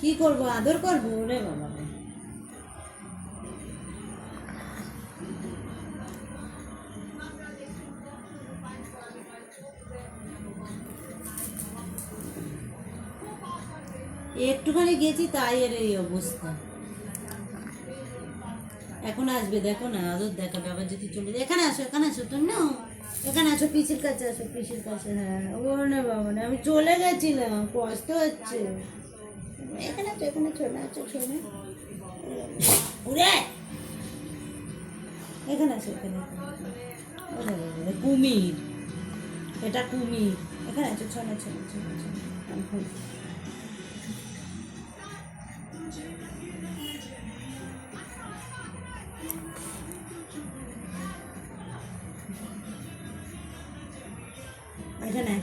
কি করব? আদর করব? রে বাবা একটুখানি গেছি তাই এর এই অবস্থা। এখন আসবে, দেখো না, আদর দেখাবে, আবার যদি চলে যায়। এখানে আসো এখানে আসো তুমি না এখানে আসো, পিসির কাছে আসো, পিসির কাছে হ্যাঁ। ও না বাবা, না, আমি চলে গেছিলাম, কষ্ট হচ্ছে। এখানে আছো এখানে চলে আছো চলে উড়ে! এখানে আসো, এখানে কুমির। এটা কুমির। এখানে আছো ছড়া ছড়া এখানে